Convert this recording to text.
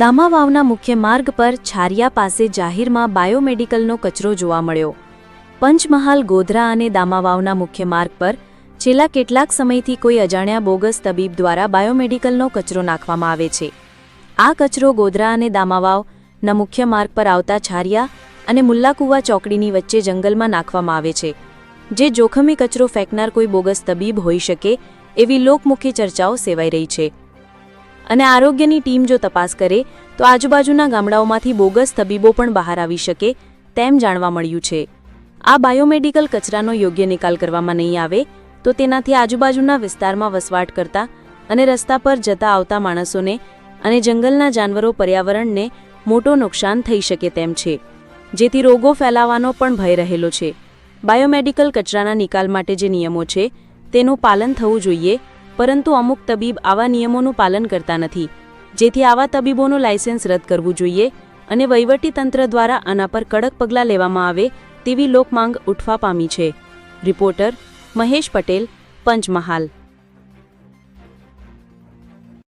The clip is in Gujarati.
દામાવાવના મુખ્ય માર્ગ પર છારિયા પાસે જાહેરમાં બાયોમેડિકલનો કચરો જોવા મળ્યો. પંચમહાલ, ગોધરા અને દામાવાવના મુખ્ય માર્ગ પર છેલ્લા કેટલાક સમયથી કોઈ અજાણ્યા બોગસ તબીબ દ્વારા બાયોમેડિકલનો કચરો નાખવામાં આવે છે. આ કચરો ગોધરા અને દામાવાવના મુખ્ય માર્ગ પર આવતા છારિયા અને મુલ્લાકુવા ચોકડીની વચ્ચે જંગલમાં નાખવામાં આવે છે, જે જોખમી કચરો ફેંકનાર કોઈ બોગસ તબીબ હોઈ શકે એવી લોકમુખી ચર્ચાઓ સેવાઈ રહી છે. અને આરોગ્યની ટીમ જો તપાસ કરે, તો આજુબાજુના ગામડાઓમાંથી બોગસ તબીબો પણ બહાર આવી શકે તેમ જાણવા મળ્યું છે. આ બાયોમેડિકલ કચરાનો યોગ્ય નિકાલ કરવામાં નહીં આવે, તો તેનાથી આજુબાજુના વિસ્તારમાં વસવાટ કરતા અને રસ્તા પર જતા આવતા માણસોને અને જંગલના જાનવરો પર્યાવરણને મોટો નુકસાન થઈ શકે તેમ છે. જેથી રોગો ફેલાવાનો પણ ભય રહેલો છે. બાયોમેડિકલ કચરાના નિકાલ માટે જે નિયમો છે, તેનું પાલન થવું જોઈએ પરંતુ અમુક તબીબ આવા નિયમોનું પાલન કરતા નથી, જેથી આવા તબીબોનું લાયસન્સ રદ કરવું જોઈએ અને વહીવટીતંત્ર દ્વારા આના પર કડક પગલાં લેવામાં આવે તેવી લોકમાંગ ઉઠવા પામી છે. રિપોર્ટર મહેશ પટેલ, પંચમહાલ.